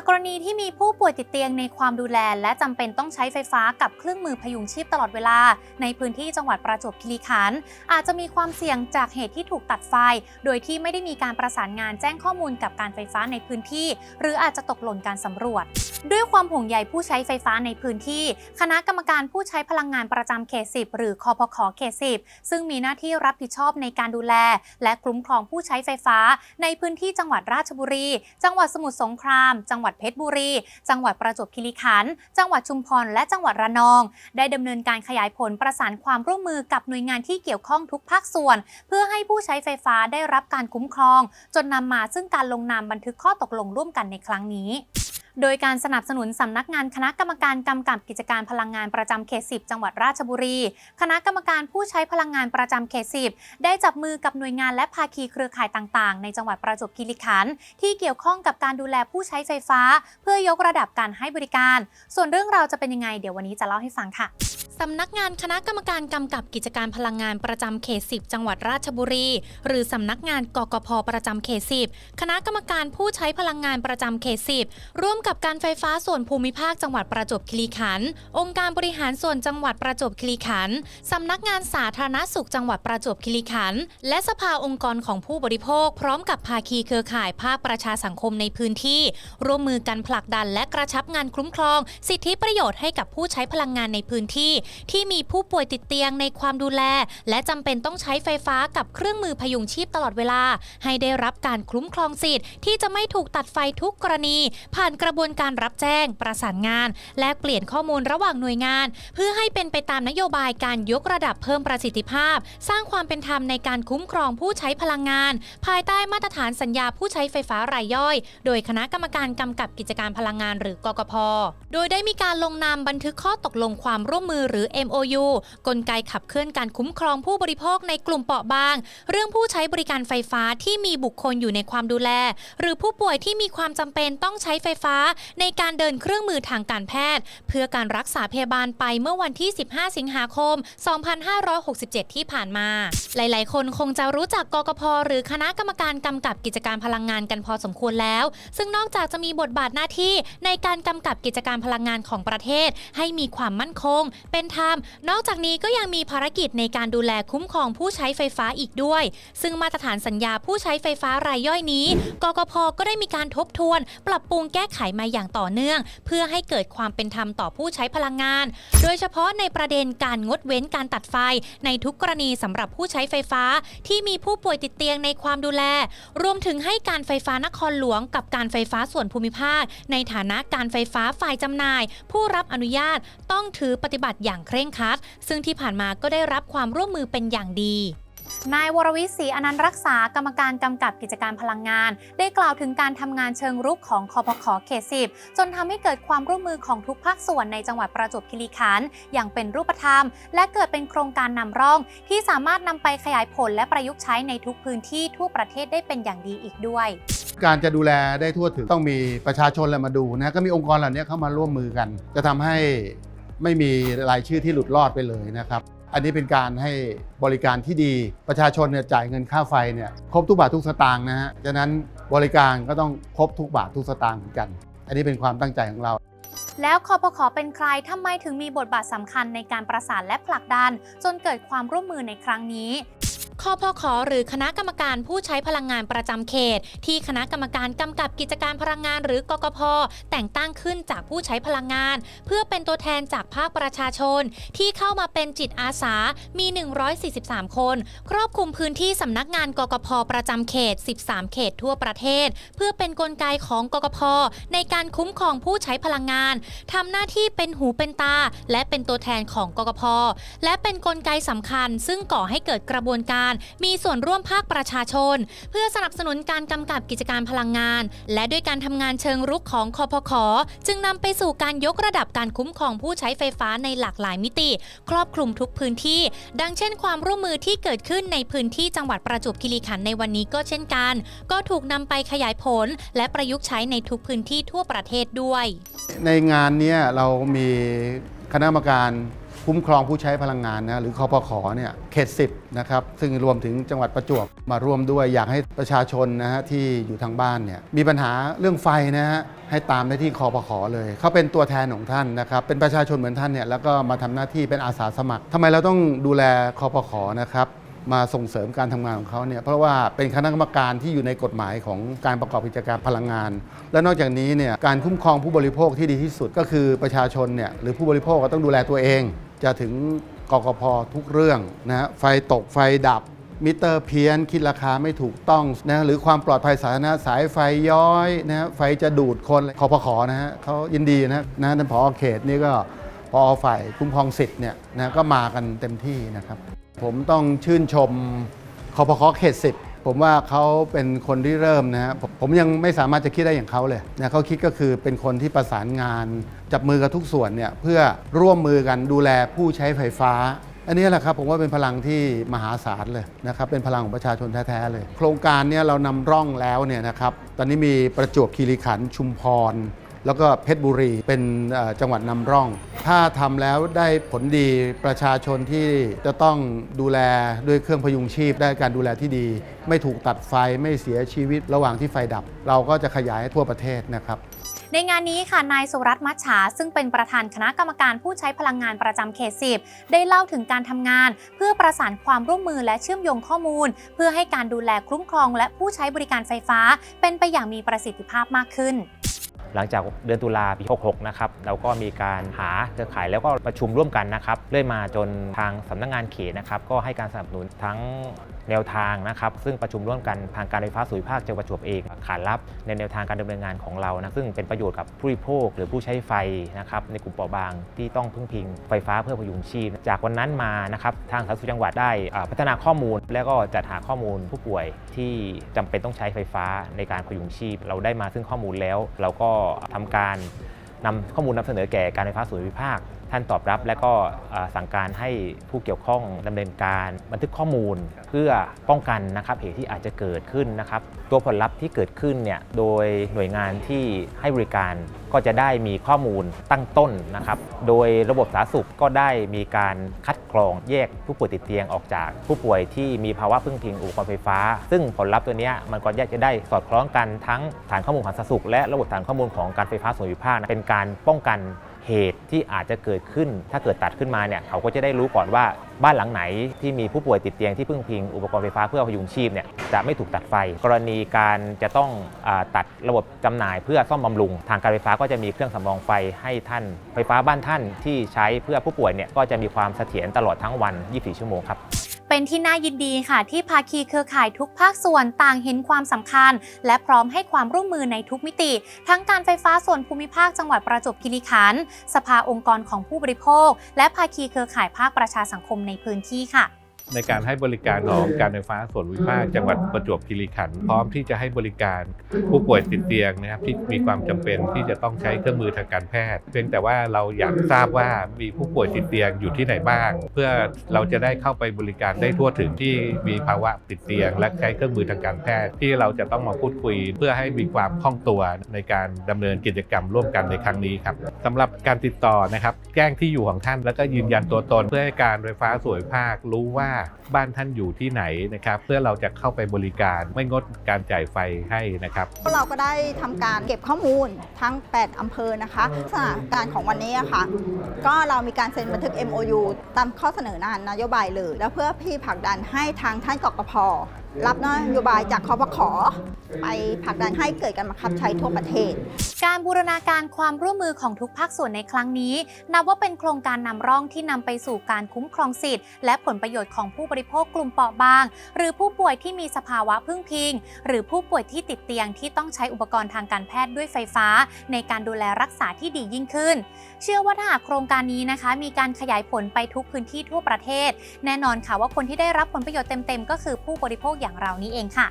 จากกรณีที่มีผู้ป่วยติดเตียงในความดูแล และจำเป็นต้องใช้ไฟฟ้ากับเครื่องมือพยุงชีพตลอดเวลา ในพื้นที่จังหวัดประจวบคีรีขันธ์อาจจะมีความเสี่ยงจากเหตุที่ถูกตัดไฟ โดยที่ไม่ได้มีการประสานงานแจ้งข้อมูลกับการไฟฟ้าในพื้นที่ หรืออาจจะตกหล่นการสำรวจ ด้วยความห่วงใยผู้ใช้ไฟฟ้าในพื้นที่ คณะกรรมการผู้ใช้พลังงานประจำเขต10หรือคอพขเขต10ซึ่งมีหน้าที่รับผิดชอบในการดูแล และคุ้มครองผู้ใช้ไฟฟ้า ในพื้นที่จังหวัดราชบุรี จังหวัดสมุทรสงครามจังหวัดวัดเพชรบุรี จังหวัดประจวบคีรีขันธ์จังหวัดชุมพร และจังหวัดระนอง ได้ดำเนินการขยายผลประสานความร่วมมือกับหน่วยงานที่เกี่ยวข้องทุกภาคส่วน เพื่อให้ผู้ใช้ไฟฟ้าได้รับการคุ้มครอง จนนำมาซึ่งการลงนามบันทึกข้อตกลงร่วมกันในครั้งนี้ โดยการสนับสนุนสำนักงานคณะกรรมการกำกับกิจการพลังงานประจำเขต10จังหวัดราชบุรี คณะกรรมการผู้ใช้พลังงานประจำเขต10ได้จับมือกับหน่วยงานและภาคีเครือข่ายต่างๆ ในจังหวัดประจวบคีรีขันธ์ที่เกี่ยวข้องกับการดูแลผู้ใช้ไฟฟ้า เพื่อยกระดับการให้บริการ ส่วนเรื่องราวจะเป็นยังไง เดี๋ยววันนี้จะเล่าให้ฟังค่ะสำนักงานคณะกรรมการกำกับกิจการพลังงานประจำเขต 10 จังหวัดราชบุรี หรือสำนักงานกกพประจำเขต 10 คณะกรรมการผู้ใช้พลังงานประจำเขต 10 ร่วมกับกับการไฟฟ้าส่วนภูมิภาคจังหวัดประจวบคีรีขันธ์องค์การบริหารส่วนจังหวัดประจวบคีรีขันธ์สำนักงานสาธารณสุขจังหวัดประจวบคีรีขันธ์และสภาองค์กรของผู้บริโภค พร้อมกับภาคีเครือข่ายภาคประชาสังคมในพื้นที่ ร่วมมือกันผลักดันและกระชับงานคุ้มครอง สิทธิประโยชน์ให้กับผู้ใช้พลังงานในพื้นที่ ที่มีผู้ป่วยติดเตียงในความดูแล และจำเป็นต้องใช้ไฟฟ้ากับเครื่องมือพยุงชีพตลอดเวลา ให้ได้รับการคุ้มครองสิทธิ์ที่จะไม่ถูกตัดไฟทุกกรณี ผ่านกระบวนการรับแจ้ง ประสานงาน และเปลี่ยนข้อมูลระหว่างหน่วยงาน เพื่อให้เป็นไปตามนโยบายการยกระดับเพิ่มประสิทธิภาพ สร้างความเป็นธรรมในการคุ้มครองผู้ใช้พลังงาน ภายใต้มาตรฐานสัญญาผู้ใช้ไฟฟ้ารายย่อย โดยคณะกรรมการกำกับกิจการพลังงานหรือกกพ โดยได้มีการลงนามบันทึกข้อตกลงความร่วมมือหรือ MOU กลไกขับเคลื่อนการคุ้มครองผู้บริโภคในกลุ่มเปราะบาง เรื่องผู้ใช้บริการไฟฟ้าที่มีบุคคลอยู่ในความดูแล หรือผู้ป่วยที่มีความจำเป็นต้องใช้ไฟฟ้าในการเดินเครื่องมือทางการแพทย์ เพื่อการรักษาพยาบาลไปเมื่อวันที่ 15 สิงหาคม 2567 ที่ผ่านมา หลาย ๆ คนคงจะรู้จักกกพหรือคณะกรรมการกำกับกิจการพลังงานกันพอสมควรแล้ว ซึ่งนอกจากจะมีบทบาทหน้าที่ในการกำกับกิจการพลังงานของประเทศ ให้มีความมั่นคง เป็นธรรม นอกจากนี้ก็ยังมีภารกิจในการดูแลคุ้มครองผู้ใช้ไฟฟ้าอีกด้วย ซึ่งมาตรฐานสัญญาผู้ใช้ไฟฟ้ารายย่อยนี้ กกพก็ได้มีการทบทวน ปรับปรุงแก้ไขมาอย่างต่อเนื่อง เพื่อให้เกิดความเป็นธรรมต่อผู้ใช้พลังงาน โดยเฉพาะในประเด็นการงดเว้นการตัดไฟ ในทุกกรณีสำหรับผู้ใช้ไฟฟ้า ที่มีผู้ป่วยติดเตียงในความดูแล รวมถึงให้การไฟฟ้านครหลวง กับการไฟฟ้าส่วนภูมิภาค ในฐานะการไฟฟ้าฝ่ายจำหน่าย ผู้รับอนุญาตต้องถือปฏิบัติอย่างเคร่งครัด ซึ่งที่ผ่านมาก็ได้รับความร่วมมือเป็นอย่างดี นายวรวิศรีอนันต์รักษากรรมการกำกับกิจการพลังงาน ได้กล่าวถึงการทำงานเชิงรุกของคอพขเขตสิบจนทำให้เกิดความร่วมมือของทุกภาคส่วนในจังหวัดประจวบคีรีขันธ์อย่างเป็นรูปธรรม และเกิดเป็นโครงการนำร่อง ที่สามารถนำไปขยายผลและประยุกต์ใช้ในทุกพื้นที่ทั่วประเทศได้เป็นอย่างดีอีกด้วยการจะดูแลได้ทั่วถึงต้องมีประชาชนแหละมาดูนะก็มีองค์กรเหล่านี้เข้ามาร่วมมือกัน จะทำให้ไม่มีรายชื่อที่หลุดรอดไปเลยนะครับ อันนี้เป็นการให้บริการที่ดีประชาชนเนี่ยจ่ายเงินค่าไฟเนี่ยครบทุกบาททุกสตางค์นะฮะฉะนั้นบริการก็ต้องครบทุกบาททุกสตางค์เหมือนกัน อันนี้เป็นความตั้งใจของเรา แล้วคอพขอเป็นใครทำไมถึงมีบทบาทสำคัญในการประสานและผลักดัน จนเกิดความร่วมมือในครั้งนี้ คอพขอหรือคณะกรรมการผู้ใช้พลังงานประจำเขต ที่คณะกรรมการกำกับกิจการพลังงานหรือกกพแต่งตั้งขึ้นจากผู้ใช้พลังงาน เพื่อเป็นตัวแทนจากภาคประชาชน ที่เข้ามาเป็นจิตอาสามี 143 คน ครอบคลุมพื้นที่สำนักงานกกพประจำเขต 13 เขตทั่วประเทศ เพื่อเป็นนกลไกของกกพในการคุ้มครองผู้ใช้พลังงานทำหน้าที่เป็นหูเป็นตา และเป็นตัวแทนของกกพและเป็นนกลไกสำคัญ ซึ่งก่อให้เกิดกระบวนการมีส่วนร่วมภาคประชาชน เพื่อสนับสนุนการกำกับกิจการพลังงาน และด้วยการทำงานเชิงรุกของคอพขจึงนำไปสู่การยกระดับการคุ้มครองผู้ใช้ไฟฟ้าในหลากหลายมิติ ครอบคลุมทุกพื้นที่ ดังเช่น ความร่วมมือที่เกิดขึ้นในพื้นที่จังหวัดประจวบคีรีขันธ์ในวันนี้ก็เช่นกัน ก็ถูกนำไปขยายผล และประยุกต์ใช้ในทุกพื้นที่ทั่วประเทศด้วย ในงานเนี้เรามีคณะกรรมการ คุ้มครองผู้ใช้พลังงานนะหรือคอปขเนี่ยเขต10นะครับซึ่งรวมถึงจังหวัดประจวบมาร่วมด้วยอยากให้ประชาชนนะฮะที่อยู่ทางบ้านเนี่ยมีปัญหาเรื่องไฟนะฮะให้ตามได้ที่คอปขเลยเขาเป็นตัวแทนของท่านนะครับเป็นประชาชนเหมือนท่านเนี่ยแล้วก็มาทำหน้าที่เป็นอาสาสมัครทำไมเราต้องดูแลคอปขนะครับมาส่งเสริมการทำงานของเขาเนี่ยเพราะว่าเป็นคณะกรรมการที่อยู่ในกฎหมายของการประกอบกิจการพลังงาน และนอกจากนี้เนี่ยการคุ้มครองผู้บริโภคที่ดีที่สุดก็คือประชาชนเนี่ยหรือผู้บริโภคก็ต้องดูแลตัวเอง จะถึงกกพทุกเรื่องนะฮะไฟตกไฟดับมิเตอร์เพี้ยนคิดราคาไม่ถูกต้องนะหรือความปลอดภัยสาธารณะสายไฟย้อยนะฮะไฟจะดูดคนคอพขนะฮะเขายินดีนะนะท่านผอเขตนี่ก็พอฝ่ายคุ้มครองสิทธิ์เนี่ยนะก็มากันเต็มที่นะครับ ผมต้องชื่นชมคอพคเขตสิบ ผมว่าเขาเป็นคนที่เริ่มนะฮะผมผมยังไม่สามารถจะคิดได้อย่างเขาเลยนะเขาคิดก็คือเป็นคนที่ประสานงาน จับมือกับทุกส่วนเนี่ยเพื่อร่วมมือกันดูแลผู้ใช้ไฟฟ้า อันนี้แหละครับผมว่าเป็นพลังที่มหาศาลเลยนะครับเป็นพลังของประชาชนแท้ๆเลย โครงการเนี้เรานำร่องแล้วเนี่ยนะครับตอนนี้มีประจวบคีรีขันธ์ชุมพร แล้วก็เพชรบุรีเป็นเอ่อจังหวัดนำร่อง ถ้าทำแล้วได้ผลดีประชาชนที่จะต้องดูแลด้วยเครื่องพยุงชีพได้การดูแลที่ดี ไม่ถูกตัดไฟไม่เสียชีวิตระหว่างที่ไฟดับ เราก็จะขยายให้ทั่วประเทศนะครับ ในงานนี้ค่ะนายสุรัตน์มัชฉาซึ่งเป็นประธานคณะกรรมการผู้ใช้พลังงานประจำเขตสิบได้เล่าถึงการทำงาน เพื่อประสานความร่วมมือและเชื่อมโยงข้อมูล เพื่อให้การดูแลคุ้มครอง และผู้ใช้บริการไฟฟ้า เป็นไปอย่างมีประสิทธิภาพมากขึ้นหลังจากเดือนตุลาปี 66 นะครับ เราก็มีการหาเครือข่ายแล้วก็ประชุมร่วมกันนะครับ เรื่อยมาจนทางสำนักงานเขตนะครับ ก็ให้การสนับสนุนทั้ง แนวทางนะครับซึ่งประชุมร่วมกันทางการไฟฟ้าส่วนภูมิภาคจังหวัดประจวบเองขานรับในแนวทางการดำเนินงานของเรานะซึ่งเป็นประโยชน์กับผู้บริโภคหรือผู้ใช้ไฟนะครับในกลุ่มเปราะบางที่ต้องพึ่งพิงไฟฟ้าเพื่อพยุงชีพ จากวันนั้นมานะครับทางสาธารณสุขจังหวัดได้พัฒนาข้อมูล แล้วก็จัดหาข้อมูลผู้ป่วยที่จำเป็นต้องใช้ไฟฟ้าในการพยุงชีพ เราได้มาซึ่งข้อมูลแล้ว เราก็ทำการนำข้อมูลนำเสนอแก่การไฟฟ้าส่วนภูมิภาค ท่านตอบรับและก็เอ่อสั่งการให้ผู้เกี่ยวข้องดำเนินการบันทึกข้อมูลเพื่อป้องกันนะครับเหตุที่อาจจะเกิดขึ้นนะครับ ตัวผลลัพธ์ที่เกิดขึ้นเนี่ยโดยหน่วยงานที่ให้บริการก็จะได้มีข้อมูลตั้งต้นนะครับ โดยระบบสาธารณสุขก็ได้มีการคัดกรองแยกผู้ป่วยติดเตียงออกจาก ผู้ป่วยที่มีภาวะพึ่งพิงอุปกรณ์ไฟฟ้า ซึ่งผลลัพธ์ตัวเนี้ยมันก็จะได้สอดคล้องกันทั้งฐานข้อมูลของสาธารณสุข และระบบฐานข้อมูลของการไฟฟ้าส่วนภูมิภาคนะเป็นการป้องกัน เหตุที่อาจจะเกิดขึ้น ถ้าเกิดตัดขึ้นมาเนี่ยเขาก็จะได้รู้ก่อนว่าบ้านหลังไหนที่มีผู้ป่วยติดเตียงที่พึ่งพิงอุปกรณ์ไฟฟ้าเพื่อพยุงชีพเนี่ยจะไม่ถูกตัดไฟ กรณีการจะต้องอตัดระบบจำหน่ายเพื่อซ่อมบำรุง ทางการไฟฟ้าก็จะมีเครื่องสำรองไฟให้ท่าน ไฟฟ้าบ้านท่านที่ใช้เพื่อผู้ป่วยเนี่ยก็จะมีความเสถียรตลอดทั้งวัน 24 ชั่วโมงครับ เป็นที่น่ายินดีค่ะ ที่ภาคีเครือข่ายทุกภาคส่วนต่างเห็นความสำคัญ และพร้อมให้ความร่วมมือในทุกมิติ ทั้งการไฟฟ้าส่วนภูมิภาคจังหวัดประจวบคีรีขันธ์สภาองค์กรของผู้บริโภค และภาคีเครือข่ายภาคประชาสังคมในพื้นที่ค่ะ ในการให้บริการของการไฟฟ้าส่วนภูมิภาคจังหวัดประจวบคีรีขันธ์พร้อมที่จะให้บริการผู้ป่วยติดเตียงนะครับที่มีความจำเป็นที่จะต้องใช้เครื่องมือทางการแพทย์ เพียงแต่ว่าเราอยากทราบว่ามีผู้ป่วยติดเตียงอยู่ที่ไหนบ้าง เพื่อเราจะได้เข้าไปบริการได้ทั่วถึงที่มีภาวะติดเตียง และใช้เครื่องมือทางการแพทย์ ที่เราจะต้องมาพูดคุย เพื่อให้มีความคล่องตัวในการดำเนินกิจกรรมร่วมกันในครั้งนี้ครับสำหรับการติดต่อนะครับแจ้งที่อยู่ของท่านแล้วก็ยืนยันตัวตน เพื่อให้การไฟฟ้าส่วนภูมิภาครู้ว่าบ้านท่านอยู่ที่ไหนนะครับเพื่อเราจะเข้าไปบริการไม่งดการจ่ายไฟให้นะครับพวกเราก็ได้ทำการเก็บข้อมูลทั้ง 8อำเภอนะคะสถานการณ์ของวันนี้ค่ะ ก็เรามีการเซ็นบันทึก MOU ตามข้อเสนอนานนโยบายเลย แล้วเพื่อพี่ผลักดันให้ทางท่านกกพ รับนโยบายจากคอปขอไปผลักดันให้เกิดการบังคับใช้ทั่วประเทศ การบูรณาการความร่วมมือของทุกภาคส่วนในครั้งนี้ นับว่าเป็นโครงการนำร่องที่นำไปสู่การคุ้มครองสิทธิ์ และผลประโยชน์ของผู้บริโภคกลุ่มเปราะบาง หรือผู้ป่วยที่มีสภาวะพึ่งพิง หรือผู้ป่วยที่ติดเตียงที่ต้องใช้อุปกรณ์ทางการแพทย์ด้วยไฟฟ้า ในการดูแลรักษาที่ดียิ่งขึ้น เชื่อว่าถ้าหากโครงการนี้นะคะ มีการขยายผลไปทุกพื้นที่ทั่วประเทศ แน่นอนค่ะว่าคนที่ได้รับผลประโยชน์เต็มๆ ก็คือผู้บริโภคอย่างเรานี้เองค่ะ